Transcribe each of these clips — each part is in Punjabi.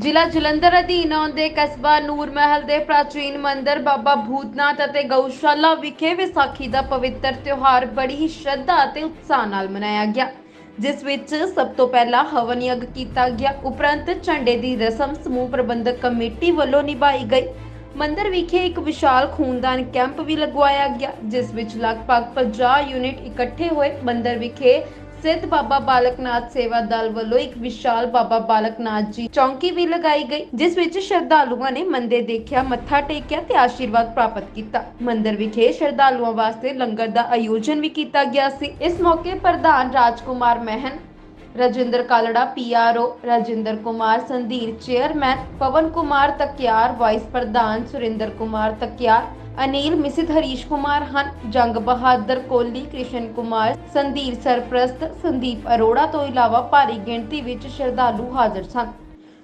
ਜ਼ਿਲ੍ਹਾ ਜਲੰਧਰ ਅਧੀਨ ਆਉਂਦੇ ਕਸਬਾ ਨੂਰ ਮਹਿਲ ਦੇ ਪ੍ਰਾਚੀਨ ਮੰਦਿਰ ਬਾਬਾ ਭੂਤਨਾਥ ਅਤੇ ਗਊਸ਼ਾਲਾ ਵਿਖੇ ਵਿਸਾਖੀ ਦਾ ਪਵਿੱਤਰ ਤਿਉਹਾਰ ਬੜੀ ਹੀ ਸ਼ਰਧਾ ਅਤੇ ਉਤਸ਼ਾਹ ਨਾਲ ਮਨਾਇਆ ਗਿਆ, ਜਿਸ ਵਿੱਚ ਸਭ ਤੋਂ ਪਹਿਲਾਂ ਹਵਨ ਯੱਗ ਕੀਤਾ ਗਿਆ। ਉਪਰੰਤ ਝੰਡੇ ਦੀ ਰਸਮ ਸਮੂਹ ਪ੍ਰਬੰਧਕ ਕਮੇਟੀ ਵੱਲੋਂ ਨਿਭਾਈ ਗਈ। ਮੰਦਿਰ ਵਿਖੇ ਇੱਕ ਵਿਸ਼ਾਲ ਖੂਨਦਾਨ ਕੈਂਪ ਵੀ ਲਗਵਾਇਆ ਗਿਆ, ਜਿਸ ਵਿੱਚ ਲਗਭਗ 50 ਯੂਨਿਟ ਇਕੱਠੇ ਹੋਏ ਮੰਦਿਰ ਵਿਖੇ ਸਿੱਧ ਬਾਬਾ ਬਾਲਕਨਾਥ ਸੇਵਾ ਦਲ ਵੱਲੋਂ ਇੱਕ ਵਿਸ਼ਾਲ ਬਾਬਾ ਬਾਲਕਨਾਥ ਜੀ ਚੌਂਕੀ ਵੀ ਲਗਾਈ ਗਈ, ਜਿਸ ਵਿੱਚ ਸ਼ਰਧਾਲੂਆਂ ਨੇ ਮੰਦਿਰ ਦੇਖਿਆ, ਮੱਥਾ ਟੇਕਿਆ ਤੇ ਆਸ਼ੀਰਵਾਦ ਪ੍ਰਾਪਤ ਕੀਤਾ। ਮੰਦਿਰ ਵਿਖੇ ਸ਼ਰਧਾਲੂਆਂ ਵਾਸਤੇ ਲੰਗਰ ਦਾ ਆਯੋਜਨ ਵੀ ਕੀਤਾ ਗਿਆ ਸੀ। ਇਸ ਮੌਕੇ ਪ੍ਰਧਾਨ Rajkumar Mahin, Rajinder Kalra PRO Rajinder Kumar Sandhir, chairman Pawan Kumar Takiar, vice ਪ੍ਰਧਾਨ ਸੁਰਿੰਦਰ ਕੁਮਾਰ ਤਕਿਆਰ ਅਨਿਲ ਮਿਸਿਤ ਹਰੀਸ਼ ਕੁਮਾਰ ਹਨ। ਜੰਗ ਬਹਾਦਰ ਕੋਲੀ ਕ੍ਰਿਸ਼ਨ ਕੁਮਾਰ ਸੰਦੀਪ ਸਰਪ੍ਰਸਤ ਸੰਦੀਪ ਅਰੋੜਾ ਤੋਂ ਇਲਾਵਾ ਭਾਰੀ ਗਿਣਤੀ ਵਿੱਚ ਸ਼ਰਧਾਲੂ ਹਾਜ਼ਰ ਸਨ।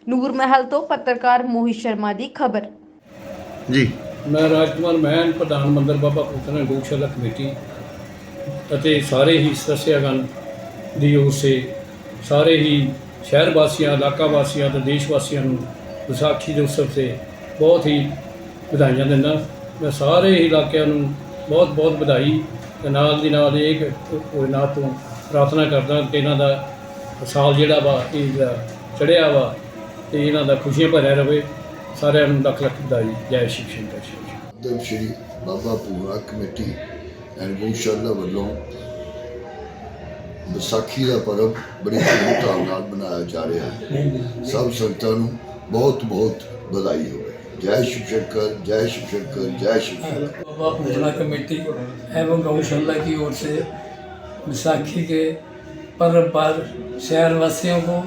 ਨੂਰ ਮਹਿਲ ਤੋਂ ਪੱਤਰਕਾਰ ਮੋਹਿਤ ਸ਼ਰਮਾ ਦੀ ਖਬਰ। ਜੀ। ਮੈਂ ਰਾਜਕੁਮਾਰ ਮਹਿਨ ਪ੍ਰਧਾਨ ਮੰਦਰ ਬਾਬਾ ਪੁੱਤਰ ਗੋਸ਼ਾਲਾ ਕਮੇਟੀ ਅਤੇ ਸਾਰੇ ਹੀ ਸਦਸਿਆਗਣ ਦੀ ਓਰ ਸੇ ਸਾਰੇ ਹੀ ਸ਼ਹਿਰ ਵਾਸੀਆਂ ਇਲਾਕਾ ਵਾਸੀਆਂ ਤੇ ਦੇਸ਼ ਵਾਸੀਆਂ ਨੂੰ ਵਿਸਾਖੀ ਦੇ ਉਤਸਵ ਤੇ ਬਹੁਤ ਹੀ ਵਧਾਈਆਂ ਦਿੰਦਾ। ਮੈਂ ਸਾਰੇ ਹੀ ਇਲਾਕਿਆਂ ਨੂੰ ਬਹੁਤ ਬਹੁਤ ਵਧਾਈ ਤੇ ਨਾਲ ਦੀ ਨਾਲ ਇਹ ਕੋਇਨਾਤ ਤੋਂ ਪ੍ਰਾਰਥਨਾ ਕਰਦਾ ਕਿ ਇਹਨਾਂ ਦਾ ਸਾਲ ਜਿਹੜਾ ਵਾ ਇਹ ਚੜਿਆ ਵਾ ਤੇ ਇਹਨਾਂ ਦਾ ਖੁਸ਼ੀਆਂ ਭਰਿਆ ਰਵੇ। ਸਾਰਿਆਂ ਨੂੰ ਲੱਖ ਲੱਖ ਵਧਾਈ। ਜੈ ਸ਼ਿਵ ਸ਼ੰਕਰ ਸ਼ਿਵ ਦਮ ਸ਼੍ਰੀ ਬਾਬਾ ਪੂਰਾ ਕਮੇਟੀ ਐਂਡ ਗਊਸ਼ਾਲਾ ਵੱਲੋਂ ਵਿਸਾਖੀ ਦਾ ਪਰਬ ਬੜੀ ਧੂਮਧਾਮ ਨਾਲ ਮਨਾਇਆ ਜਾ ਰਿਹਾ ਹੈ। ਸਭ ਸੰਗਤਾਂ ਨੂੰ ਬਹੁਤ ਬਹੁਤ ਵਧਾਈ ਹੋਵੇ। जय शिक्षक जय शिक्षक जय शिक्षक बाबा पूजना कमेटी एवं गौशाला की ओर से विसाखी के पर्व पर शहरवासियों को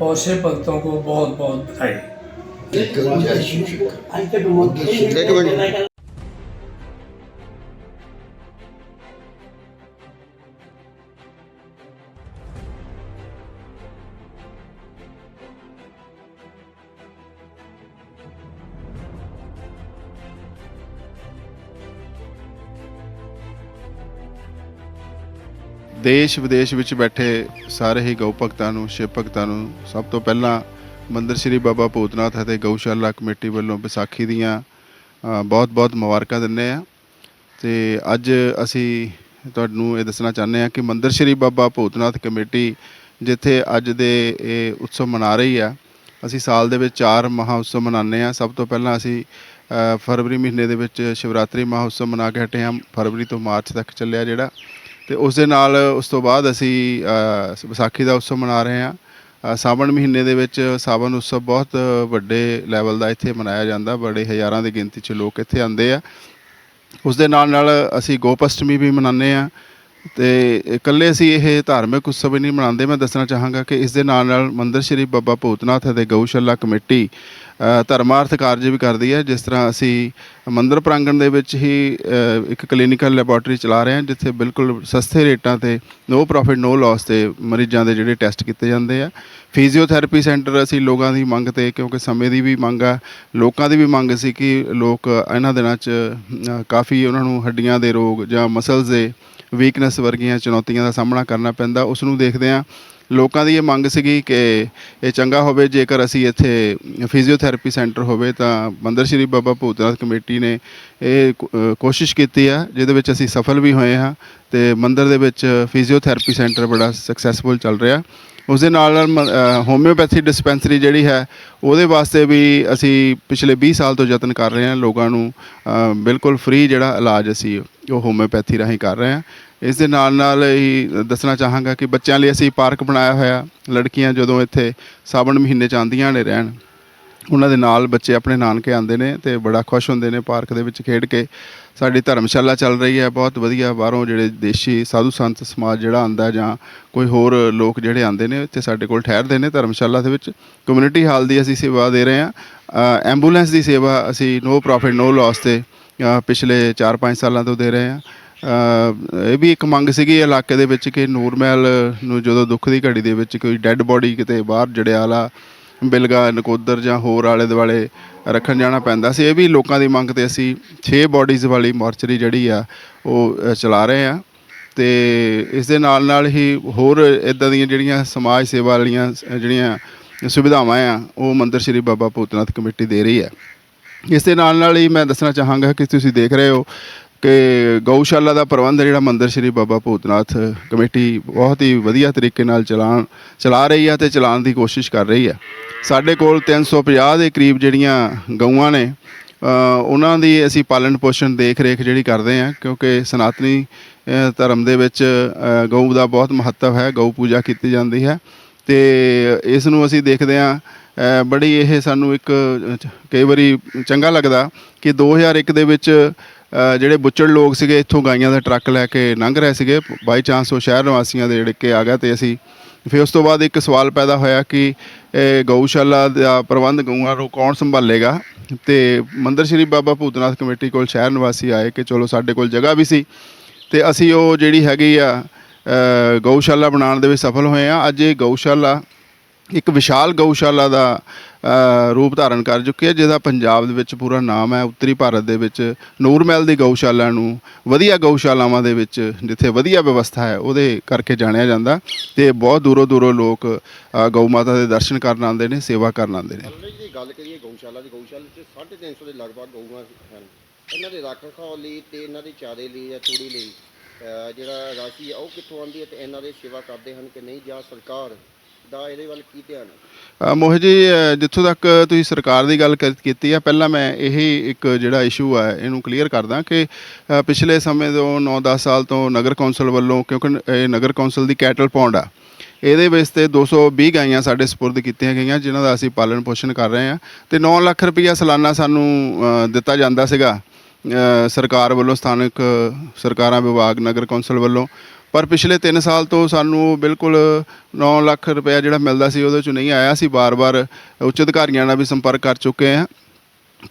और शिव भक्तों को बहुत बहुत बधाई जय शिक्षक ਦੇਸ਼ ਵਿਦੇਸ਼ ਵਿੱਚ ਬੈਠੇ ਸਾਰੇ ਹੀ ਗਊ ਭਗਤਾਂ ਨੂੰ, ਸ਼ਿਵ ਭਗਤਾਂ ਨੂੰ ਸਭ ਤੋਂ ਪਹਿਲਾਂ ਮੰਦਰ ਸ੍ਰੀ ਬਾਬਾ ਭੂਤਨਾਥ ਅਤੇ ਗਊਸ਼ਾਲਾ ਕਮੇਟੀ ਵੱਲੋਂ ਵਿਸਾਖੀ ਦੀਆਂ ਬਹੁਤ-ਬਹੁਤ ਮੁਬਾਰਕਾਂ ਦਿੰਦੇ ਆ ਤੇ ਅੱਜ ਅਸੀਂ ਤੁਹਾਨੂੰ ਇਹ ਦੱਸਣਾ ਚਾਹੁੰਦੇ ਆ ਕਿ ਮੰਦਰ ਸ੍ਰੀ ਬਾਬਾ ਭੂਤਨਾਥ ਕਮੇਟੀ ਜਿੱਥੇ ਅੱਜ ਦੇ ਇਹ ਉਤਸਵ ਮਨਾ ਰਹੀ ਆ, ਅਸੀਂ ਸਾਲ ਦੇ ਵਿੱਚ ਚਾਰ ਮਹਾ ਉਤਸਵ ਮਨਾਉਂਦੇ ਆ ਸਭ ਤੋਂ ਪਹਿਲਾਂ ਅਸੀਂ ਫਰਵਰੀ ਮਹੀਨੇ ਦੇ ਵਿੱਚ ਸ਼ਿਵਰਾਤਰੀ ਮਹਾਉਤਸਵ ਮਨਾ ਕੇ ਹਟੇ ਹਾਂ। ਫਰਵਰੀ ਤੋਂ ਮਾਰਚ ਤੱਕ ਚੱਲਿਆ ਜਿਹੜਾ। ਤੇ ਉਸ ਦੇ ਨਾਲ ਉਸ ਤੋਂ ਬਾਅਦ ਅਸੀਂ ਵਿਸਾਖੀ ਦਾ ਉਤਸਵ ਮਨਾ ਰਹੇ ਹਾਂ। ਸਾਵਣ ਮਹੀਨੇ ਦੇ ਵਿੱਚ ਸਾਵਣ ਉਤਸਵ ਬਹੁਤ ਵੱਡੇ ਲੈਵਲ ਦਾ ਇੱਥੇ ਮਨਾਇਆ ਜਾਂਦਾ। ਬੜੇ ਹਜ਼ਾਰਾਂ ਦੀ ਗਿਣਤੀ 'ਚ ਲੋਕ ਇੱਥੇ ਆਉਂਦੇ ਆ। ਉਸ ਦੇ ਨਾਲ ਨਾਲ ਅਸੀਂ ਗੋਪਸ਼ਟਮੀ ਵੀ ਮਨਾਉਂਦੇ ਆ ਤੇ ਇਕੱਲੇ ਅਸੀਂ ਇਹ ਧਾਰਮਿਕ ਉਤਸਵ ਨਹੀਂ ਮਨਾਉਂਦੇ। ਮੈਂ ਦੱਸਣਾ ਚਾਹਾਂਗਾ ਕਿ ਇਸ ਦੇ ਨਾਲ ਨਾਲ ਮੰਦਰ ਸ਼੍ਰੀ ਬਾਬਾ ਭੂਤਨਾਥ ਅਤੇ ਗਊਸ਼ਾਲਾ ਕਮੇਟੀ ਧਰਮਾਰਥ ਕਾਰਜ ਵੀ ਕਰਦੀ ਹੈ। ਜਿਸ ਤਰ੍ਹਾਂ ਅਸੀਂ ਮੰਦਰ ਪ੍ਰਾਂਗਣ ਦੇ ਵਿੱਚ ਹੀ ਇੱਕ ਕਲੀਨਿਕਲ ਲੈਬੋਰਟਰੀ ਚਲਾ ਰਹੇ ਹਾਂ, ਜਿੱਥੇ ਬਿਲਕੁਲ ਸਸਤੇ ਰੇਟਾਂ ਤੇ ਨੋ ਪ੍ਰੋਫਿਟ ਨੋ ਲਾਸ ਤੇ ਮਰੀਜ਼ਾਂ ਦੇ ਜਿਹੜੇ ਟੈਸਟ ਕੀਤੇ ਜਾਂਦੇ ਆ। ਫਿਜ਼ੀਓਥੈਰੇਪੀ ਸੈਂਟਰ ਅਸੀਂ ਲੋਕਾਂ ਦੀ ਮੰਗ ਤੇ, ਕਿਉਂਕਿ ਸਮੇਂ ਦੀ ਵੀ ਮੰਗ ਆ, ਲੋਕਾਂ ਦੀ ਵੀ ਮੰਗ ਸੀ ਕਿ ਲੋਕ ਇਹਨਾਂ ਦਿਨਾਂ 'ਚ ਕਾਫੀ ਉਹਨਾਂ ਨੂੰ ਹੱਡੀਆਂ ਦੇ ਰੋਗ ਜਾਂ ਮਸਲਸ ਦੇ ਵੀਕਨੈਸ ਵਰਗੀਆਂ ਚੁਣੌਤੀਆਂ ਦਾ ਸਾਹਮਣਾ ਕਰਨਾ ਪੈਂਦਾ। ਉਸ ਨੂੰ ਦੇਖਦੇ ਆ ਲੋਕਾਂ ਦੀ ਇਹ ਮੰਗ ਸੀਗੀ ਕਿ ਇਹ ਚੰਗਾ ਹੋਵੇ, ਜੇਕਰ ਅਸੀਂ ਇੱਥੇ ਫਿਜ਼ੀਓਥੈਰੇਪੀ ਸੈਂਟਰ ਹੋਵੇ ਤਾਂ ਮੰਦਰ ਸ਼੍ਰੀ ਬਾਬਾ ਭੂਤਨਾਥ ਕਮੇਟੀ ਨੇ ਇਹ ਕੋਸ਼ਿਸ਼ ਕੀਤੀ ਆ, ਜਿਹਦੇ ਵਿੱਚ ਅਸੀਂ ਸਫਲ ਵੀ ਹੋਏ ਹਾਂ ਤੇ ਮੰਦਰ ਦੇ ਵਿੱਚ ਫਿਜ਼ੀਓਥੈਰੇਪੀ ਸੈਂਟਰ ਬੜਾ ਸਕਸੈਸਫੁਲ ਚੱਲ ਰਿਹਾ। ਉਸ ਦੇ ਨਾਲ ਨਾਲ ਹੋਮਿਓਪੈਥੀ ਡਿਸਪੈਂਸਰੀ ਜਿਹੜੀ ਹੈ, ਉਹਦੇ ਵਾਸਤੇ ਵੀ ਅਸੀਂ ਪਿਛਲੇ 20 ਸਾਲ ਤੋਂ ਯਤਨ ਕਰ ਰਹੇ ਹਾਂ ਲੋਕਾਂ ਨੂੰ ਬਿਲਕੁਲ ਫ੍ਰੀ ਜਿਹੜਾ ਇਲਾਜ ਅਸੀਂ ਉਹ ਹੋਮਿਓਪੈਥੀ ਰਾਹੀਂ ਕਰ ਰਹੇ ਹਾਂ। ਇਸ ਦੇ ਨਾਲ ਨਾਲ ਹੀ ਦੱਸਣਾ ਚਾਹਾਂਗਾ ਕਿ ਬੱਚਿਆਂ ਲਈ ਅਸੀਂ ਪਾਰਕ ਬਣਾਇਆ ਹੋਇਆ, ਲੜਕੀਆਂ ਜਦੋਂ ਇੱਥੇ ਸਾਵਣ ਮਹੀਨੇ ਚ ਆਉਂਦੀਆਂ ਨੇ ਰਹਿਣ ਉਹਨਾਂ ਦੇ ਨਾਲ ਬੱਚੇ ਆਪਣੇ ਨਾਨਕੇ ਆਉਂਦੇ ਨੇ ਤੇ ਬੜਾ ਖੁਸ਼ ਹੁੰਦੇ ਨੇ ਪਾਰਕ ਦੇ ਵਿੱਚ ਖੇਡ ਕੇ। ਸਾਡੀ ਧਰਮਸ਼ਾਲਾ ਚੱਲ ਰਹੀ ਹੈ, ਬਹੁਤ ਵਧੀਆ। ਬਾਹਰੋਂ ਜਿਹੜੇ ਦੇਸ਼ੀ ਸਾਧੂ ਸੰਤ ਸਮਾਜ ਜਿਹੜਾ ਆਂਦਾ ਜਾਂ ਕੋਈ ਹੋਰ ਲੋਕ ਜਿਹੜੇ ਆਂਦੇ ਨੇ, ਇੱਥੇ ਸਾਡੇ ਕੋਲ ਠਹਿਰਦੇ ਨੇ ਧਰਮਸ਼ਾਲਾ ਦੇ ਵਿੱਚ। ਕਮਿਊਨਿਟੀ ਹਾਲ ਦੀ ਅਸੀਂ ਸੇਵਾ ਦੇ ਰਹੇ ਹਾਂ। ਐਂਬੂਲੈਂਸ ਦੀ ਸੇਵਾ ਅਸੀਂ ਨੋ ਪ੍ਰੋਫਿਟ ਨੋ ਲਾਸ ਤੇ ਪਿਛਲੇ 4-5 ਸਾਲਾਂ ਤੋਂ ਦੇ ਰਹੇ ਹਾਂ। ਇਹ ਵੀ ਇੱਕ ਮੰਗ ਸੀਗੀ ਇਲਾਕੇ ਦੇ ਵਿੱਚ ਕਿ ਨੂਰਮਹਿਲ ਨੂੰ ਜਦੋਂ ਦੁੱਖ ਦੀ ਘੜੀ ਦੇ ਵਿੱਚ ਕੋਈ ਡੈੱਡ ਬੋਡੀ ਕਿਤੇ ਬਾਹਰ ਜੜਿਆਲਾ ਬਿਲਗਾ, ਨਕੋਦਰ ਜਾਂ ਹੋਰ ਆਲੇ ਦੁਆਲੇ ਰੱਖਣ ਜਾਣਾ ਪੈਂਦਾ ਸੀ। ਇਹ ਵੀ ਲੋਕਾਂ ਦੀ ਮੰਗ ਤੇ ਅਸੀਂ 6 ਬਾਡੀਜ਼ ਵਾਲੀ ਮੋਰਚਰੀ ਜਿਹੜੀ ਆ, ਉਹ ਚਲਾ ਰਹੇ ਆ ਤੇ ਇਸ ਦੇ ਨਾਲ ਨਾਲ ਹੀ ਹੋਰ ਇਦਾਂ ਦੀਆਂ ਜਿਹੜੀਆਂ ਸਮਾਜ ਸੇਵਾ ਵਾਲੀਆਂ ਜਿਹੜੀਆਂ ਸੁਵਿਧਾਵਾਂ ਆ, ਉਹ ਮੰਦਰ ਸ੍ਰੀ ਬਾਬਾ ਭੂਤਨਾਥ ਕਮੇਟੀ ਦੇ ਰਹੀ ਹੈ। ਇਸ ਦੇ ਨਾਲ ਨਾਲ ਹੀ ਮੈਂ ਦੱਸਣਾ ਚਾਹਾਂਗਾ ਕਿ ਤੁਸੀਂ ਦੇਖ ਰਹੇ ਹੋ ਕਿ ਗਊਸ਼ਾਲਾ ਦਾ ਪ੍ਰਬੰਧ ਜਿਹੜਾ ਮੰਦਰ ਸ੍ਰੀ ਬਾਬਾ ਭੂਤਨਾਥ ਕਮੇਟੀ ਬਹੁਤ ਹੀ ਵਧੀਆ ਤਰੀਕੇ ਨਾਲ ਚਲਾਉਣ ਚਲਾ ਰਹੀ ਹੈ ਤੇ ਚਲਾਉਣ ਦੀ ਕੋਸ਼ਿਸ਼ ਕਰ ਰਹੀ ਹੈ ਸਾਡੇ ਕੋਲ 350 ਦੇ ਕਰੀਬ ਜਿਹੜੀਆਂ ਗਊਆਂ ਨੇ ਉਹਨਾਂ ਦੀ ਅਸੀਂ ਪਾਲਣ ਪੋਸ਼ਣ ਦੇਖ ਰੇਖ ਜਿਹੜੀ ਕਰਦੇ ਹਾਂ ਕਿਉਂਕਿ ਸਨਾਤਨੀ ਧਰਮ ਦੇ ਵਿੱਚ ਗਊ ਦਾ ਬਹੁਤ ਮਹੱਤਵ ਹੈ, ਗਊ ਪੂਜਾ ਕੀਤੀ ਜਾਂਦੀ ਹੈ। ਤੇ ਇਸ ਨੂੰ ਅਸੀਂ ਦੇਖਦੇ ਹਾਂ ਬੜੀ ਇਹ ਸਾਨੂੰ ਇੱਕ ਕਈ ਵਾਰੀ ਚੰਗਾ ਲੱਗਦਾ ਕਿ 2001 ਦੇ ਵਿੱਚ ਜਿਹੜੇ ਬੁੱਚੜ ਲੋਕ ਸੀਗੇ, ਇੱਥੋਂ ਗਾਈਆਂ ਦਾ ਟਰੱਕ ਲੈ ਕੇ ਲੰਘ ਰਹੇ ਸੀਗੇ। ਬਾਈ ਚਾਂਸ ਉਹ ਸ਼ਹਿਰ ਨਿਵਾਸੀਆਂ ਦੇ ਜਿਹੜੇ ਕੇ ਆ ਗਿਆ ਤੇ ਅਸੀਂ ਫਿਰ ਉਸ ਤੋਂ ਬਾਅਦ ਇੱਕ ਸਵਾਲ ਪੈਦਾ ਹੋਇਆ ਕਿ ਗਊਸ਼ਾਲਾ ਦਾ ਪ੍ਰਬੰਧ ਗਊਆਂ ਨੂੰ ਕੌਣ ਸੰਭਾਲੇਗਾ? ਤੇ ਮੰਦਰ ਸ਼੍ਰੀ ਬਾਬਾ ਭੂਤਨਾਥ ਕਮੇਟੀ ਕੋਲ ਸ਼ਹਿਰ ਨਿਵਾਸੀ ਆਏ ਕਿ ਚਲੋ ਸਾਡੇ ਕੋਲ ਜਗ੍ਹਾ ਵੀ ਸੀ। ਤੇ ਅਸੀਂ ਉਹ ਜਿਹੜੀ ਹੈਗੀ ਆ ਗਊਸ਼ਾਲਾ ਬਣਾਉਣ ਦੇ ਵਿੱਚ ਸਫਲ ਹੋਏ ਆ। ਅੱਜ ਇਹ ਗਊਸ਼ਾਲਾ ਇੱਕ ਵਿਸ਼ਾਲ ਗਊਸ਼ਾਲਾ ਦਾ ਰੂਪ ਧਾਰਨ ਕਰ ਚੁੱਕੀ ਹੈ, ਜਿਹਦਾ ਪੰਜਾਬ ਦੇ ਵਿੱਚ ਪੂਰਾ ਨਾਮ ਹੈ। ਉੱਤਰੀ ਭਾਰਤ ਦੇ ਵਿੱਚ ਨੂਰਮਹਿਲ ਦੀ ਗਊਸ਼ਾਲਾ ਨੂੰ ਵਧੀਆ ਗਊਸ਼ਾਲਾਵਾਂ ਦੇ ਵਿੱਚ ਜਿੱਥੇ ਵਧੀਆ ਵਿਵਸਥਾ ਹੈ, ਉਹਦੇ ਕਰਕੇ ਜਾਣਿਆ ਜਾਂਦਾ। ਤੇ ਬਹੁਤ ਦੂਰੋਂ ਦੂਰੋਂ ਲੋਕ ਗਊ ਮਾਤਾ ਦੇ ਦਰਸ਼ਨ ਕਰਨ ਆਉਂਦੇ ਨੇ, ਸੇਵਾ ਕਰਨ ਆਉਂਦੇ ਨੇ। ਜੀ ਗੱਲ ਕਰੀਏ ਗਊਸ਼ਾਲਾ ਦੀ, ਗਊਸ਼ਾਲਾ 'ਚ 350 ਦੇ ਲਗਭਗ ਗਊਆਂ ਹਨ। ਇਹਨਾਂ ਦੇ ਰੱਖ ਰਖਾਓ ਲਈ ਤੇ ਇਹਨਾਂ ਦੇ ਚਾਰੇ ਲਈ ਜਾਂ ਤੂੜੀ ਲਈ ਜਿਹੜਾ ਰਾਸ਼ੀ ਹੈ ਉਹ ਕਿੱਥੋਂ ਆਉਂਦੀ ਹੈ ਤੇ ਇਹਨਾਂ ਦੇ ਸੇਵਾ ਕਰਦੇ ਹਨ ਕਿ ਨਹੀਂ? ਜਾਂ ਸਰਕਾਰ ਦਾ ਇਹਦੇ ਵੱਲ ਕੀ ਧਿਆਨ ਹੈ? ਮੋਹਿਤ ਜੀ ਜਿੱਥੋਂ ਤੱਕ ਤੁਸੀਂ ਸਰਕਾਰ ਦੀ ਗੱਲ ਕਰ- ਕੀਤੀ ਆ, ਪਹਿਲਾਂ ਮੈਂ ਇਹੀ ਇੱਕ ਜਿਹੜਾ ਇਸ਼ੂ ਆ, ਇਹਨੂੰ ਕਲੀਅਰ ਕਰਦਾ ਕਿ ਪਿਛਲੇ ਸਮੇਂ ਤੋਂ 9-10 ਸਾਲ ਤੋਂ ਨਗਰ ਕੌਂਸਲ ਵੱਲੋਂ, ਕਿਉਂਕਿ ਇਹ ਨਗਰ ਕੌਂਸਲ ਦੀ ਕੈਟਲ ਪੌਂਡ ਆ, ਇਹਦੇ ਵਿੱਚ ਤੇ 220 ਗਾਈਆਂ ਸਾਡੇ ਸਪੁਰਦ ਕੀਤੀਆਂ ਗਈਆਂ, ਜਿਨ੍ਹਾਂ ਦਾ ਅਸੀਂ ਪਾਲਣ ਪੋਸ਼ਣ ਕਰ ਰਹੇ ਹਾਂ ਤੇ 9 ਲੱਖ ਰੁਪਈਆ ਸਾਲਾਨਾ ਸਾਨੂੰ ਦਿੱਤਾ ਜਾਂਦਾ ਸੀਗਾ। ਸਰਕਾਰ ਵੱਲੋਂ, ਸਥਾਨਕ ਸਰਕਾਰਾਂ, ਵਿਭਾਗ, ਨਗਰ ਕੌਂਸਲ ਵੱਲੋਂ, ਪਰ ਪਿਛਲੇ 3 ਸਾਲ ਤੋਂ ਸਾਨੂੰ ਬਿਲਕੁਲ 9 ਲੱਖ ਰੁਪਇਆ ਜਿਹੜਾ ਮਿਲਦਾ ਸੀ, ਉਹਦੇ ਚੋਂ ਨਹੀਂ ਆਇਆ ਸੀ। ਬਾਰ-ਬਾਰ ਉੱਚ ਅਧਿਕਾਰੀਆਂ ਨਾਲ ਵੀ ਸੰਪਰਕ ਕਰ ਚੁੱਕੇ ਹਾਂ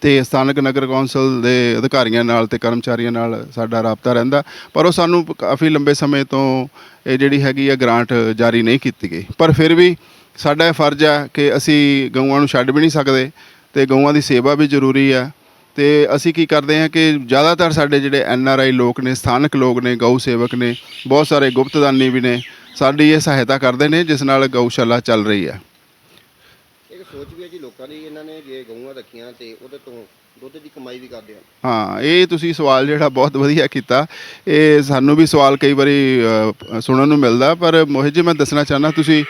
ਤੇ ਸਥਾਨਕ ਨਗਰ ਕੌਂਸਲ ਦੇ ਅਧਿਕਾਰੀਆਂ ਨਾਲ ਤੇ ਕਰਮਚਾਰੀਆਂ ਨਾਲ ਸਾਡਾ ਰਾਬਤਾ ਰਹਿੰਦਾ। ਪਰ ਉਹ ਸਾਨੂੰ ਕਾਫੀ ਲੰਬੇ ਸਮੇਂ ਤੋਂ ਇਹ ਜਿਹੜੀ ਹੈਗੀ ਆ ਗ੍ਰਾਂਟ ਜਾਰੀ ਨਹੀਂ ਕੀਤੀ ਗਈ। ਪਰ ਫਿਰ ਵੀ ਸਾਡਾ ਇਹ ਫਰਜ਼ ਆ ਕਿ ਅਸੀਂ ਗਊਆਂ ਨੂੰ ਛੱਡ ਵੀ ਨਹੀਂ ਸਕਦੇ ਤੇ ਗਊਆਂ ਦੀ ਸੇਵਾ ਵੀ ਜ਼ਰੂਰੀ ਆ ਤੇ ਅਸੀਂ ਕੀ ਕਰਦੇ ਹਾਂ ਕਿ ਜ਼ਿਆਦਾਤਰ ਸਾਡੇ ਜਿਹੜੇ ਐਨ ਆਰ ਆਈ ਲੋਕ ਨੇ ਸਥਾਨਕ ਲੋਕ ਨੇ ਗਊ ਸੇਵਕ ਨੇ ਬਹੁਤ ਸਾਰੇ ਗੁਪਤਦਾਨੀ ਵੀ ਨੇ ਸਾਡੀ ਇਹ ਸਹਾਇਤਾ ਕਰਦੇ ਨੇ ਜਿਸ ਨਾਲ ਗਊਸ਼ਾਲਾ ਚੱਲ ਰਹੀ ਹੈ। ਇੱਕ ਸੋਚ ਵੀ ਹੈ ਜੀ ਲੋਕਾਂ ਦੀ ਇਹਨਾਂ ਨੇ ਜੇ ਗਊਆਂ ਰੱਖੀਆਂ ਤੇ ਉਹਦੇ ਤੋਂ ਦੁੱਧ ਦੀ ਕਮਾਈ ਵੀ ਕਰਦੇ ਹਨ ਹਾਂ ਇਹ ਤੁਸੀਂ ਸਵਾਲ ਜਿਹੜਾ ਬਹੁਤ ਵਧੀਆ ਕੀਤਾ। ਇਹ ਸਾਨੂੰ ਵੀ ਸਵਾਲ ਕਈ ਵਾਰੀ ਸੁਣਨ ਨੂੰ ਮਿਲਦਾ ਪਰ ਮੋਹਿਤ ਜੀ ਮੈਂ ਦੱਸਣਾ ਚਾਹੁੰਦਾ ਤੁਸੀਂ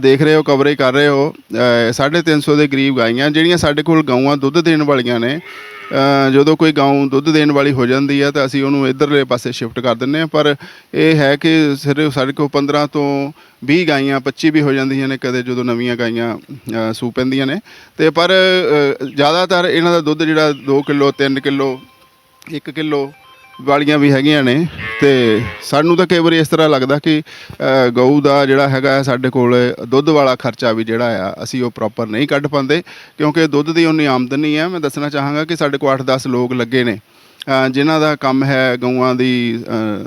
ਦੇਖ ਰਹੇ ਹੋ ਕਵਰੇਜ ਕਰ ਰਹੇ ਹੋ ਅ, 350 ਦੇ ਕਰੀਬ ਗਾਈਆਂ ਜਿਹੜੀਆਂ ਸਾਡੇ ਕੋਲ ਗਊਆਂ ਦੁੱਧ ਦੇਣ ਵਾਲੀਆਂ ਨੇ ਜਦੋਂ ਕੋਈ ਗਊ ਦੁੱਧ ਦੇਣ ਵਾਲੀ ਹੋ ਜਾਂਦੀ ਹੈ ਤਾਂ ਅਸੀਂ ਉਹਨੂੰ ਇਧਰਲੇ ਪਾਸੇ ਸ਼ਿਫਟ ਕਰ ਦਿੰਦੇ ਹਾਂ। ਪਰ ਇਹ ਹੈ ਕਿ ਸਿਰਫ ਸਾਡੇ ਕੋਲ 15 ਤੋਂ 20 ਗਾਈਆਂ 25 ਵੀ ਹੋ ਜਾਂਦੀਆਂ ਨੇ ਕਦੇ ਜਦੋਂ ਨਵੀਆਂ ਗਾਈਆਂ ਸੂ ਪੈਂਦੀਆਂ ਨੇ। ਤੇ ਪਰ ਜ਼ਿਆਦਾਤਰ ਇਹਨਾਂ ਦਾ ਦੁੱਧ ਜਿਹੜਾ 2 ਕਿਲੋ 3 ਕਿਲੋ 1 ਕਿਲੋ ਵਾਲੀਆਂ ਵੀ ਹੈਗੀਆਂ ਨੇ ਤੇ ਸਾਨੂੰ ਤਾਂ ਕਈ ਵਾਰੀ ਇਸ ਤਰ੍ਹਾਂ ਲੱਗਦਾ ਕਿ ਅ, ਗਊ ਦਾ ਜਿਹੜਾ ਹੈਗਾ ਹੈ ਸਾਡੇ ਕੋਲ ਦੁੱਧ ਵਾਲਾ ਖਰਚਾ ਵੀ ਜਿਹੜਾ ਆ ਅਸੀਂ ਉਹ ਪ੍ਰੋਪਰ ਨਹੀਂ ਕੱਢ ਪਾਉਂਦੇ ਕਿਉਂਕਿ ਦੁੱਧ ਦੀ ਉਨੀ ਆਮਦਨ ਨਹੀਂ ਹੈ। ਮੈਂ ਦੱਸਣਾ ਚਾਹਾਂਗਾ ਕਿ ਸਾਡੇ ਕੋਲ 8-10 ਲੋਕ ਲੱਗੇ ਨੇ। ਜਿਨ੍ਹਾਂ ਦਾ ਕੰਮ ਹੈ ਗਊਆਂ ਦੀ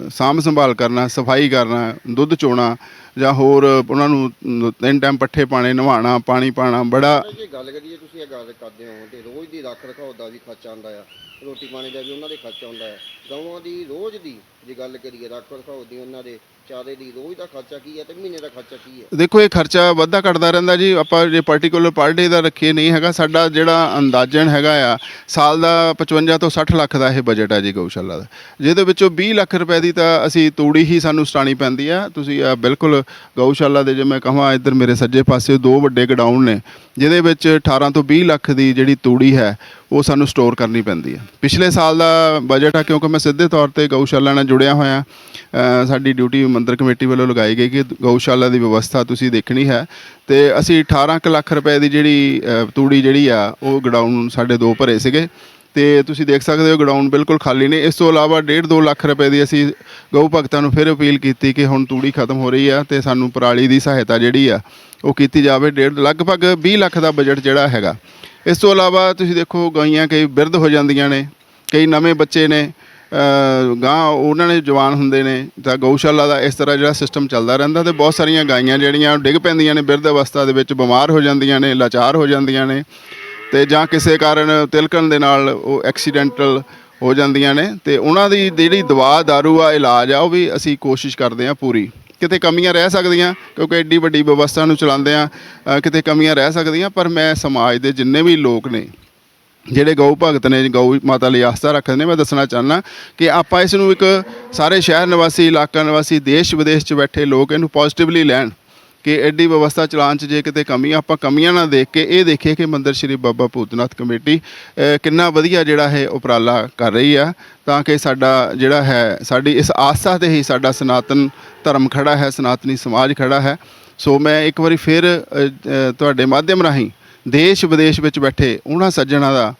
ਸਾਂਭ ਸੰਭਾਲ ਕਰਨਾ, ਸਫ਼ਾਈ ਕਰਨਾ, ਦੁੱਧ ਚੋਣਾ, ਜਾਂ ਹੋਰ ਉਹਨਾਂ ਨੂੰ ਤਿੰਨ ਟਾਈਮ ਪੱਠੇ ਪਾਣੇ ਨਵਾਉਣਾ, ਪਾਣੀ ਪਾਣਾ ਬੜਾ ਜੇ, ਗੱਲ ਕਰੀਏ, ਤੁਸੀਂ ਇਹ ਗੱਲ ਕਰਦੇ ਹੋ ਤੇ ਰੋਜ਼ ਦੀ ਰੱਖ ਰਖਾਓ ਦਾ ਵੀ ਖਰਚਾ ਆਉਂਦਾ ਆ, ਰੋਟੀ ਪਾਣੀ ਦਾ ਵੀ ਉਹਨਾਂ ਦੇ ਖਰਚਾ ਆਉਂਦਾ ਆ। ਗਊਆਂ ਦੀ ਰੋਜ਼ ਦੀ ਜੇ ਗੱਲ ਕਰੀਏ ਰੱਖ ਰਖਾਓ ਦੀ, ਉਹਨਾਂ ਦੇ ਚਾਰੇ ਦੀ ਰੋਜ਼ ਦਾ ਖਰਚਾ ਕੀ ਹੈ ਤੇ ਮਹੀਨੇ ਦਾ ਖਰਚਾ ਕੀ ਹੈ? ਦੇਖੋ, ਇਹ ਖਰਚਾ ਵੱਧਦਾ ਘਟਦਾ ਰਹਿੰਦਾ ਜੀ। ਆਪਾਂ ਜੇ ਪਾਰਟਿਕੂਲਰ ਪਰ ਡੇ ਦਾ ਰੱਖੀਏ, ਨਹੀਂ ਹੈਗਾ। ਸਾਡਾ ਜਿਹੜਾ ਅੰਦਾਜ਼ਨ ਹੈਗਾ ਆ, ਸਾਲ ਦਾ 55 ਤੋਂ 60 ਲੱਖ ਦਾ ਇਹ ਬਜਟ ਹੈ ਜੀ, ਗਊਸ਼ਾਲਾ ਦਾ। ਜਿਹਦੇ ਵਿੱਚੋਂ 20 ਲੱਖ ਰੁਪਏ ਦੀ ਤਾਂ ਅਸੀਂ ਤੂੜੀ ਹੀ ਸਾਨੂੰ ਸਟਾਣੀ ਪੈਂਦੀ ਆ। ਤੁਸੀਂ ਆਹ ਬਿਲਕੁਲ ਗਊਸ਼ਾਲਾ ਦੇ ਜੇ ਮੈਂ ਕਹਾਂ, ਇੱਧਰ ਮੇਰੇ ਸੱਜੇ ਪਾਸੇ ਦੋ ਵੱਡੇ ਗਡਾਊਨ ਨੇ, ਜਿਹਦੇ ਵਿੱਚ 18 ਤੋਂ 20 ਲੱਖ ਦੀ ਜਿਹੜੀ ਤੂੜੀ ਹੈ ਉਹ ਸਾਨੂੰ ਸਟੋਰ ਕਰਨੀ ਪੈਂਦੀ ਹੈ ਪਿਛਲੇ ਸਾਲ ਦਾ ਬਜਟ ਆ, ਕਿਉਂਕਿ ਮੈਂ ਸਿੱਧੇ ਤੌਰ ਤੇ ਗਊਸ਼ਾਲਾ ਨਾਲ ਜੁੜਿਆ ਹੋਇਆ। ਸਾਡੀ ਡਿਊਟੀ ਮੰਦਰ ਕਮੇਟੀ ਵੱਲੋਂ ਲਗਾਈ ਗਈ ਕਿ ਗਊਸ਼ਾਲਾ ਦੀ ਵਿਵਸਥਾ ਤੁਸੀਂ ਦੇਖਣੀ ਹੈ। ਤੇ ਅਸੀਂ 18 ਕੁ ਲੱਖ ਰੁਪਏ ਦੀ ਜਿਹੜੀ ਤੂੜੀ ਜਿਹੜੀ ਆ, ਉਹ ਗਡਾਊਨ ਸਾਡੇ ਦੋ ਭਰੇ ਸੀਗੇ। ਤੇ ਤੁਸੀਂ ਦੇਖ ਸਕਦੇ ਹੋ ਗਡਾਊਨ ਬਿਲਕੁਲ ਖਾਲੀ ਨੇ। ਇਸ ਤੋਂ ਇਲਾਵਾ 1.5 2 ਲੱਖ ਰੁਪਏ ਦੀ ਅਸੀਂ ਗਊ ਭਗਤਾਂ ਨੂੰ ਫਿਰ ਅਪੀਲ ਕੀਤੀ ਕਿ ਹੁਣ ਤੂੜੀ ਖਤਮ ਹੋ ਰਹੀ ਆ ਤੇ ਸਾਨੂੰ ਪਰਾਲੀ ਦੀ ਸਹਾਇਤਾ ਜਿਹੜੀ ਆ, ਉਹ ਕੀਤੀ ਜਾਵੇ। ਡੇਢ, ਲਗਭਗ 20 ਲੱਖ ਦਾ ਬਜਟ ਜਿਹੜਾ ਹੈਗਾ। ਇਸ ਤੋਂ ਇਲਾਵਾ ਤੁਸੀਂ ਦੇਖੋ ਗਾਈਆਂ ਕਈ ਬਿਰਧ ਹੋ ਜਾਂਦੀਆਂ ਨੇ ਕਈ ਨਵੇਂ ਬੱਚੇ ਨੇ ਅ, ਗਾਂ ਉਹਨਾਂ ਨੇ ਜਵਾਨ ਹੁੰਦੇ ਨੇ ਤਾਂ ਗਊਸ਼ਾਲਾ ਦਾ ਇਸ ਤਰ੍ਹਾਂ ਜਿਹੜਾ ਸਿਸਟਮ ਚੱਲਦਾ ਰਹਿੰਦਾ ਤੇ ਬਹੁਤ ਸਾਰੀਆਂ ਗਾਈਆਂ ਜਿਹੜੀਆਂ ਡਿੱਗ ਪੈਂਦੀਆਂ ਨੇ ਬਿਰਧ ਅਵਸਥਾ ਦੇ ਵਿੱਚ ਬਿਮਾਰ ਹੋ ਜਾਂਦੀਆਂ ਨੇ ਲਾਚਾਰ ਹੋ ਜਾਂਦੀਆਂ ਨੇ ਤੇ ਜਾਂ ਕਿਸੇ ਕਾਰਨ ਤਿਲਕਣ ਦੇ ਨਾਲ ਉਹ ਐਕਸੀਡੈਂਟਲ ਹੋ ਜਾਂਦੀਆਂ ਨੇ ਤੇ ਉਹਨਾਂ ਦੀ ਜਿਹੜੀ ਦਵਾ दारू ਆ ਇਲਾਜ ਆ ਉਹ ਵੀ ਅਸੀਂ ਕੋਸ਼ਿਸ਼ ਕਰਦੇ ਆ ਪੂਰੀ। ਕਿਤੇ ਕਮੀਆਂ ਰਹਿ ਸਕਦੀਆਂ, ਕਿਉਂਕਿ ਐਡੀ ਵੱਡੀ ਵਿਵਸਥਾ ਨੂੰ ਚਲਾਉਂਦੇ ਆ ਕਿਤੇ ਕਮੀਆਂ ਰਹਿ ਸਕਦੀਆਂ, ਪਰ ਮੈਂ ਸਮਾਜ ਦੇ ਜਿੰਨੇ ਵੀ ਲੋਕ ਨੇ, ਜਿਹੜੇ ਗਊ ਭਗਤ ਨੇ, ਗਊ ਮਾਤਾ ਲਈ ਆਸਥਾ ਰੱਖਦੇ ਨੇ, ਮੈਂ ਦੱਸਣਾ ਚਾਹਨਾ ਕਿ ਆਪਾਂ ਇਸ ਨੂੰ ਇੱਕ ਸਾਰੇ ਸ਼ਹਿਰ ਨਿਵਾਸੀ, ਇਲਾਕਾ ਨਿਵਾਸੀ ਦੇਸ਼ ਵਿਦੇਸ਼ 'ਚ ਬੈਠੇ ਲੋਕ ਇਹਨੂੰ ਪੋਜ਼ਿਟਿਵਲੀ ਲੈਣ ਕਿ ਐਡੀ ਵਿਵਸਥਾ ਚਲਾਉਣ 'ਚ ਜੇ ਕਿਤੇ ਕਮੀ ਆਪਾਂ ਕਮੀਆਂ ਨਾ ਦੇਖ ਕੇ ਇਹ ਦੇਖੀਏ ਕਿ ਮੰਦਰ ਸ਼੍ਰੀ ਬਾਬਾ ਭੂਤਨਾਥ ਕਮੇਟੀ ਕਿੰਨਾ ਵਧੀਆ ਜਿਹੜਾ ਹੈ ਉਪਰਾਲਾ ਕਰ ਰਹੀ ਆ, ਤਾਂ ਕਿ ਸਾਡਾ ਜਿਹੜਾ ਹੈ, ਸਾਡੀ ਇਸ ਆਸਥਾ ਤੇ ਹੀ ਸਾਡਾ ਸਨਾਤਨ ਧਰਮ ਖੜਾ ਹੈ, ਸਨਾਤਨੀ ਸਮਾਜ ਖੜਾ ਹੈ। ਸੋ ਮੈਂ ਇੱਕ ਵਾਰੀ ਫਿਰ ਤੁਹਾਡੇ ਮਾਧਿਅਮ ਰਾਹੀਂ ਦੇਸ਼ ਵਿਦੇਸ਼ ਵਿੱਚ ਬੈਠੇ ਉਹਨਾਂ ਸੱਜਣਾ ਦਾ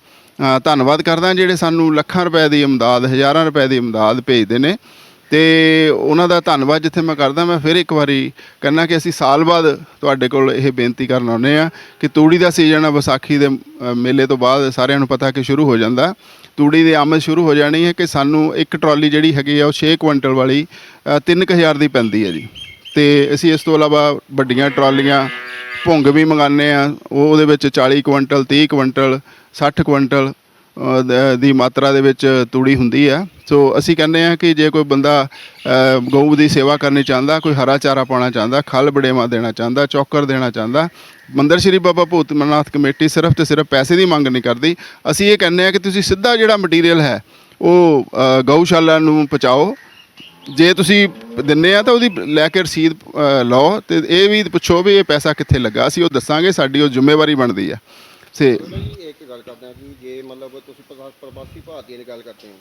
ਧੰਨਵਾਦ ਕਰਦਾ, ਜਿਹੜੇ ਸਾਨੂੰ ਲੱਖਾਂ ਰੁਪਏ ਦੀ ਇਮਦਾਦ ਹਜ਼ਾਰਾਂ ਰੁਪਏ ਦੀ ਇਮਦਾਦ ਭੇਜਦੇ ਨੇ। ਤੇ ਉਹਨਾਂ ਦਾ ਧੰਨਵਾਦ ਜਿੱਥੇ ਮੈਂ ਕਰਦਾ, ਮੈਂ ਫਿਰ ਇੱਕ ਵਾਰੀ ਕਹਿੰਦਾ ਕਿ ਅਸੀਂ ਸਾਲ ਬਾਅਦ ਤੁਹਾਡੇ ਕੋਲ ਇਹ ਬੇਨਤੀ ਕਰਨ ਆਉਂਦੇ ਆ ਕਿ ਤੂੜੀ ਦਾ ਸੀਜ਼ਨ ਆ ਵਿਸਾਖੀ ਦੇ ਮੇਲੇ ਤੋਂ ਬਾਅਦ ਸਾਰਿਆਂ ਨੂੰ ਪਤਾ ਕਿ ਸ਼ੁਰੂ ਹੋ ਜਾਂਦਾ। ਤੂੜੀ ਦੀ ਆਮਦ ਸ਼ੁਰੂ ਹੋ ਜਾਣੀ ਹੈ ਕਿ ਸਾਨੂੰ ਇੱਕ ਟਰਾਲੀ ਜਿਹੜੀ ਹੈਗੀ ਆ ਉਹ 6 ਕੁਇੰਟਲ ਵਾਲੀ 3000 ਦੀ ਪੈਂਦੀ ਹੈ ਜੀ। ਤੇ ਅਸੀਂ ਇਸ ਤੋਂ ਇਲਾਵਾ ਵੱਡੀਆਂ ਟਰਾਲੀਆਂ ਭੁੰਗ ਵੀ ਮੰਗਾਉਂਦੇ ਆ ਉਹ ਉਹਦੇ ਵਿੱਚ 40 ਕੁਇੰਟਲ 30 ਕੁਇੰਟਲ 60 ਕੁਇੰਟਲ ਦੀ ਮਾਤਰਾ ਦੇ ਵਿੱਚ ਤੂੜੀ ਹੁੰਦੀ ਆ। ਸੋ ਅਸੀਂ ਕਹਿੰਦੇ ਆ ਕਿ ਜੇ ਕੋਈ ਬੰਦਾ ਗਊ ਦੀ ਸੇਵਾ ਕਰਨੀ ਚਾਹੁੰਦਾ, ਕੋਈ ਹਰਾ ਚਾਰਾ ਪਾਉਣਾ ਚਾਹੁੰਦਾ, ਖਲ ਬੜੇਵਾ ਦੇਣਾ ਚਾਹੁੰਦਾ, ਚੌਕਰ ਦੇਣਾ ਚਾਹੁੰਦਾ, ਮੰਦਰ ਸ਼੍ਰੀ ਬਾਬਾ ਭੂਤਨਾਥ ਕਮੇਟੀ ਸਿਰਫ ਤੇ ਸਿਰਫ ਪੈਸੇ ਦੀ ਮੰਗ ਨਹੀਂ ਕਰਦੀ। ਅਸੀਂ ਇਹ ਕਹਿੰਦੇ ਆ ਕਿ ਤੁਸੀਂ ਸਿੱਧਾ ਜਿਹੜਾ ਮਟੀਰੀਅਲ ਹੈ, ਉਹ ਗਊਸ਼ਾਲਾ ਨੂੰ ਪਹੁੰਚਾਓ। ਜੇ ਤੁਸੀਂ ਦਿੰਨੇ ਆ ਤਾਂ ਉਹਦੀ ਲੈ ਕੇ ਰਸੀਦ ਲਓ ਤੇ ਇਹ ਵੀ ਪੁੱਛੋ ਵੀ ਇਹ ਪੈਸਾ ਕਿੱਥੇ ਲੱਗਾ। ਅਸੀਂ ਉਹ ਦੱਸਾਂਗੇ, ਸਾਡੀ ਉਹ ਜ਼ਿੰਮੇਵਾਰੀ ਬਣਦੀ ਆ। ਸੇ ਜੀ ਇੱਕ ਗੱਲ ਕਰਦੇ ਹਾਂ ਕਿ ਜੇ ਮਤਲਬ ਤੁਸੀਂ ਪ੍ਰਵਾ- ਪ੍ਰਵਾਸੀ ਭਾਰਤੀਆਂ ਦੀ ਗੱਲ ਕਰਦੇ ਹੋ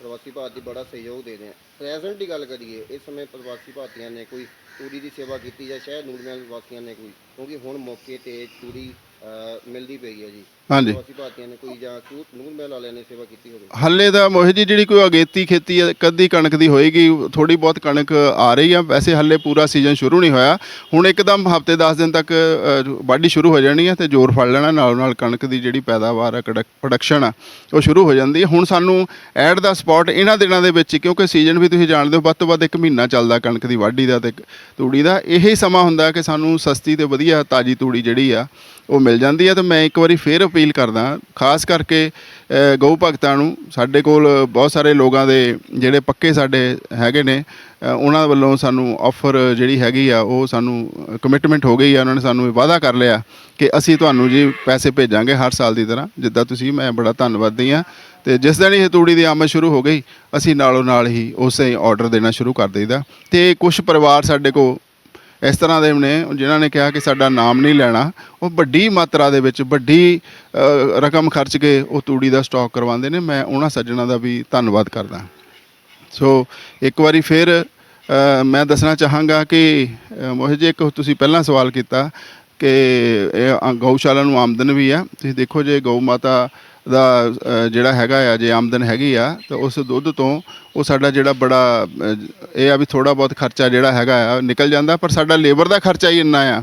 ਪ੍ਰਵਾਸੀ ਭਾਰਤੀ ਬੜਾ ਸਹਿਯੋਗ ਦੇ ਰਹੇ ਆ। ਪ੍ਰੈਜ਼ੈਂਟ ਦੀ ਗੱਲ ਕਰੀਏ ਇਸ ਸਮੇਂ ਪ੍ਰਵਾਸੀ ਭਾਰਤੀਆਂ ਨੇ ਕੋਈ ਤੂੜੀ ਦੀ ਸੇਵਾ ਕੀਤੀ ਜਾਂ ਸ਼ਹਿਰ ਨੂਰਮਹਿਲ ਵਾਸੀਆਂ ਨੇ ਕੋਈ? ਕਿਉਂਕਿ ਹੁਣ ਮੌਕੇ ਤੇ ਤੂੜੀ ਅਹ, ਮਿਲਦੀ ਪਈ ਹੈ ਜੀ। ਹਾਂਜੀ। ਪ੍ਰਵਾਸੀ ਭਾਰਤੀਆਂ ਨੇ ਕੋਈ ਜਾਂ ਕੂ- ਨੂਰਮਹਿਲ ਵਾਲਿਆਂ ਨੇ ਸੇਵਾ ਕੀਤੀ ਹੋਵੇ। ਹੱਲੇ ਦਾ ਮੋਹਿਤ ਜੀ ਜਿਹੜੀ ਕੋਈ ਅਗੇਤੀ ਖੇਤੀ ਹੈ ਕੱਦੀ ਕਣਕ ਦੀ ਹੋਏਗੀ ਥੋੜੀ ਬਹੁਤ ਕਣਕ ਆ ਰਹੀ ਆ। ਵੈਸੇ ਹੱਲੇ ਪੂਰਾ ਸੀਜ਼ਨ ਸ਼ੁਰੂ ਨਹੀਂ ਹੋਇਆ। ਹੁਣ ਇੱਕਦਮ ਹਫ਼ਤੇ 10 ਦਿਨ ਤੱਕ ਅ, ਵਾਢੀ ਸ਼ੁਰੂ ਹੋ ਜਾਣੀ ਹੈ ਤੇ ਜ਼ੋਰ ਫੜ ਲੈਣਾ ਨਾਲ ਨਾਲ ਕਣਕ ਦੀ ਜਿਹੜੀ ਪੈਦਾਵਾਰ ਹੈ ਪ੍ਰੋਡਕਸ਼ਨ ਆ ਉਹ ਸ਼ੁਰੂ ਹੋ ਜਾਂਦੀ ਹੈ ਹੁਣ ਸਾਨੂੰ ਐਡ ਦਾ ਸਪੌਟ ਇਹਨਾਂ ਦਿਨਾਂ ਦੇ ਵਿੱਚ ਹੀ, ਕਿਉਂਕਿ ਸੀਜ਼ਨ ਵੀ ਤੁਸੀਂ ਜਾਣਦੇ ਹੋ ਵੱਧ ਤੋਂ ਵੱਧ ਇੱਕ ਮਹੀਨਾ ਚੱਲਦਾ ਕਣਕ ਦੀ ਵਾਢੀ ਦਾ ਤੇ ਤੂੜੀ ਦਾ। ਇਹੀ ਸਮਾਂ ਹੁੰਦਾ ਕਿ ਸਾਨੂੰ ਸਸਤੀ ਤੇ ਵਧੀਆ ਤਾਜੀ ਤੂੜੀ ਜਿਹੜੀ ਆ ਉਹ ਮਿਲ ਜਾਂਦੀ ਹੈ ਤੇ ਮੈਂ ਇੱਕ ਵਾਰੀ ਫੇਰ ਅਪੀਲ ਕਰਦਾ, ਖਾਸ ਕਰਕੇ ਗਊ ਭਗਤਾਂ ਨੂੰ, ਸਾਡੇ ਕੋਲ ਬਹੁਤ ਸਾਰੇ ਲੋਕਾਂ ਦੇ ਜਿਹੜੇ ਪੱਕੇ ਸਾਡੇ ਹੈਗੇ ਨੇ ਉਹਨਾਂ ਵੱਲੋਂ ਸਾਨੂੰ ਆਫਰ ਜਿਹੜੀ ਹੈਗੀ ਆ, ਉਹ ਸਾਨੂੰ ਕਮਿਟਮੈਂਟ ਹੋ ਗਈ ਆ, ਉਹਨਾਂ ਨੇ ਸਾਨੂੰ ਵਾਅਦਾ ਕਰ ਲਿਆ ਕਿ ਅਸੀਂ ਤੁਹਾਨੂੰ ਜੀ ਪੈਸੇ ਭੇਜਾਂਗੇ ਹਰ ਸਾਲ ਦੀ ਤਰ੍ਹਾਂ, ਜਿੱਦਾਂ ਤੁਸੀਂ, ਮੈਂ ਬੜਾ ਧੰਨਵਾਦੀ ਆ ਤੇ ਜਿਸ ਦਿਨ ਇਹ ਤੂੜੀ ਦੀ ਆਮਦ ਸ਼ੁਰੂ ਹੋ ਗਈ, ਅਸੀਂ ਨਾਲੋਂ ਨਾਲ ਹੀ ਉਸੇ ਆਰਡਰ ਦੇਣਾ ਸ਼ੁਰੂ ਕਰ ਦਈਦਾ ਤੇ ਕੁਝ ਪਰਿਵਾਰ ਸਾਡੇ ਕੋਲ ਇਸ ਤਰ੍ਹਾਂ ਦੇ ਨੇ, ਜਿਨ੍ਹਾਂ ਨੇ ਕਿਹਾ ਕਿ ਸਾਡਾ ਨਾਮ ਨਹੀਂ ਲੈਣਾ। ਉਹ ਵੱਡੀ ਮਾਤਰਾ ਦੇ ਵਿੱਚ ਵੱਡੀ ਰਕਮ ਖਰਚ ਕੇ ਉਹ ਤੂੜੀ ਦਾ ਸਟਾਕ ਕਰਵਾਉਂਦੇ ਨੇ। ਮੈਂ ਉਹਨਾਂ ਸੱਜਣਾ ਦਾ ਵੀ ਧੰਨਵਾਦ ਕਰਦਾ। ਸੋ, ਇੱਕ ਵਾਰੀ ਫਿਰ ਮੈਂ ਦੱਸਣਾ ਚਾਹਾਂਗਾ ਕਿ ਮੋਹਿਤ ਜੀ, ਇੱਕ ਤੁਸੀਂ ਪਹਿਲਾਂ ਸਵਾਲ ਕੀਤਾ ਕਿ ਗਊਸ਼ਾਲਾ ਨੂੰ ਆਮਦਨ ਵੀ ਆ। ਤੁਸੀਂ ਦੇਖੋ ਜੇ ਗਊ ਮਾਤਾ ਦਾ ਜਿਹੜਾ ਹੈਗਾ ਆ, ਜੇ ਆਮਦਨ ਹੈਗੀ ਆ, ਤਾਂ ਉਸ ਦੁੱਧ ਤੋਂ ਉਹ ਸਾਡਾ ਜਿਹੜਾ ਬੜਾ ਇਹ ਆ ਵੀ ਥੋੜਾ ਬਹੁਤ ਖਰਚਾ ਜਿਹੜਾ ਹੈਗਾ ਆ, ਨਿਕਲ ਜਾਂਦਾ, ਪਰ ਸਾਡਾ ਲੇਬਰ ਦਾ ਖਰਚਾ ਹੀ ਇੰਨਾ ਆ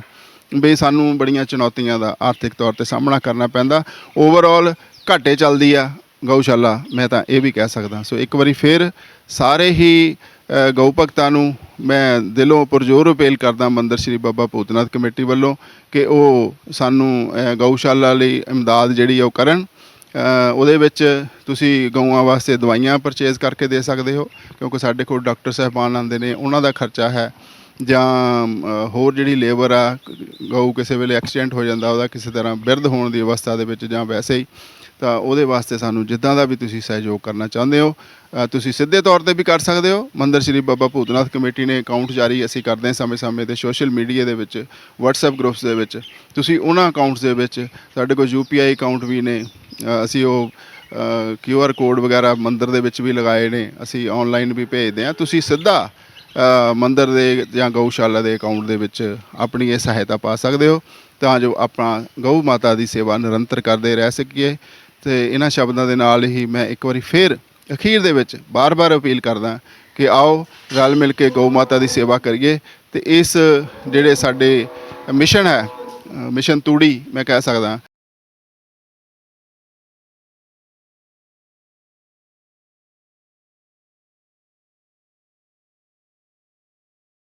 ਵੀ ਸਾਨੂੰ ਬੜੀਆਂ ਚੁਣੌਤੀਆਂ ਦਾ ਆਰਥਿਕ ਤੌਰ ਤੇ ਸਾਹਮਣਾ ਕਰਨਾ ਪੈਂਦਾ। ਓਵਰਆਲ ਘਾਟੇ ਚੱਲਦੀ ਆ ਗਊਸ਼ਾਲਾ, ਮੈਂ ਤਾਂ ਇਹ ਵੀ ਕਹਿ ਸਕਦਾ। ਸੋ ਇੱਕ ਵਾਰੀ ਫਿਰ ਸਾਰੇ ਹੀ ਗਊ ਭਗਤਾਂ ਨੂੰ ਮੈਂ ਦਿਲੋਂ ਪੁਰਜੋਰ ਅਪੀਲ ਕਰਦਾ ਮੰਦਰ ਸ਼੍ਰੀ ਬਾਬਾ ਭੂਤਨਾਥ ਕਮੇਟੀ ਵੱਲੋਂ ਕਿ ਉਹ ਸਾਨੂੰ ਗਊਸ਼ਾਲਾ ਲਈ ਇਮਦਾਦ ਜਿਹੜੀ ਆ ਉਹ ਕਰਨ। ਉਹਦੇ ਵਿੱਚ ਤੁਸੀਂ ਗਊਆਂ ਵਾਸਤੇ ਦਵਾਈਆਂ ਪਰਚੇਜ਼ ਕਰਕੇ ਦੇ ਸਕਦੇ ਹੋ, ਕਿਉਂਕਿ ਸਾਡੇ ਕੋਲ ਡਾਕਟਰ ਸਾਹਿਬਾਨ ਆਉਂਦੇ ਨੇ, ਉਹਨਾਂ ਦਾ ਖਰਚਾ ਹੈ। ਜਾਂ ਹੋਰ ਜਿਹੜੀ ਲੇਬਰ ਆ, ਗਊ ਕਿਸੇ ਵੇਲੇ ਐਕਸੀਡੈਂਟ ਹੋ ਜਾਂਦਾ, ਉਹਦਾ ਕਿਸੇ ਤਰ੍ਹਾਂ ਬਿਰਧ ਹੋਣ ਦੀ ਅਵਸਥਾ ਦੇ ਵਿੱਚ ਜਾਂ ਵੈਸੇ ਹੀ, ਤਾਂ ਉਹਦੇ ਵਾਸਤੇ ਸਾਨੂੰ ਜਿੱਦਾਂ ਦਾ ਵੀ ਤੁਸੀਂ ਸਹਿਯੋਗ ਕਰਨਾ ਚਾਹੁੰਦੇ ਹੋ ਤੁਸੀਂ ਸਿੱਧੇ ਤੌਰ ਤੇ ਵੀ ਕਰ ਸਕਦੇ ਹੋ। ਮੰਦਰ ਸ਼੍ਰੀ ਬਾਬਾ ਭੂਤਨਾਥ ਕਮੇਟੀ ਨੇ ਅਕਾਊਂਟ ਜਾਰੀ ਅਸੀਂ ਕਰਦੇ ਹਾਂ ਸਮੇਂ-ਸਮੇਂ ਤੇ ਸੋਸ਼ਲ ਮੀਡੀਆ ਦੇ ਵਿੱਚ, WhatsApp ਗਰੁੱਪਸ ਦੇ ਵਿੱਚ। ਤੁਸੀਂ ਉਹਨਾਂ ਅਕਾਊਂਟਸ ਦੇ ਵਿੱਚ, ਸਾਡੇ ਕੋਲ UPI ਅਕਾਊਂਟ ਵੀ ਨੇ ਅਸੀਂ ਉਹ QR ਕੋਡ ਵਗੈਰਾ ਮੰਦਰ ਦੇ ਵਿੱਚ ਵੀ ਲਗਾਏ ਨੇ, ਅਸੀਂ ਆਨਲਾਈਨ ਵੀ ਭੇਜਦੇ ਹਾਂ। ਤੁਸੀਂ ਸਿੱਧਾ ਮੰਦਰ ਦੇ ਜਾਂ ਗਊਸ਼ਾਲਾ ਦੇ ਅਕਾਊਂਟ ਦੇ ਵਿੱਚ ਆਪਣੀ ਇਹ ਸਹਾਇਤਾ ਪਾ ਸਕਦੇ ਹੋ। ਤਾਂ ਜੋ ਆਪਾਂ ਗਊ ਮਾਤਾ ਦੀ ਸੇਵਾ ਨਿਰੰਤਰ ਕਰਦੇ ਰਹਿ ਸਕੀਏ। ਤੇ ਇਹਨਾਂ ਸ਼ਬਦਾਂ ਦੇ ਨਾਲ ਹੀ ਮੈਂ ਇੱਕ ਵਾਰੀ ਫੇਰ ਅਖੀਰ ਦੇ ਵਿੱਚ ਬਾਰ-ਬਾਰ ਅਪੀਲ ਕਰਦਾ ਕਿ ਆਓ ਰਲ ਮਿਲ ਕੇ ਗਊ ਮਾਤਾ ਦੀ ਸੇਵਾ ਕਰੀਏ। ਤੇ ਇਸ ਜਿਹੜੇ ਸਾਡੇ ਮਿਸ਼ਨ ਹੈ ਮਿਸ਼ਨ ਤੂੜੀ, ਮੈਂ ਕਹਿ ਸਕਦਾ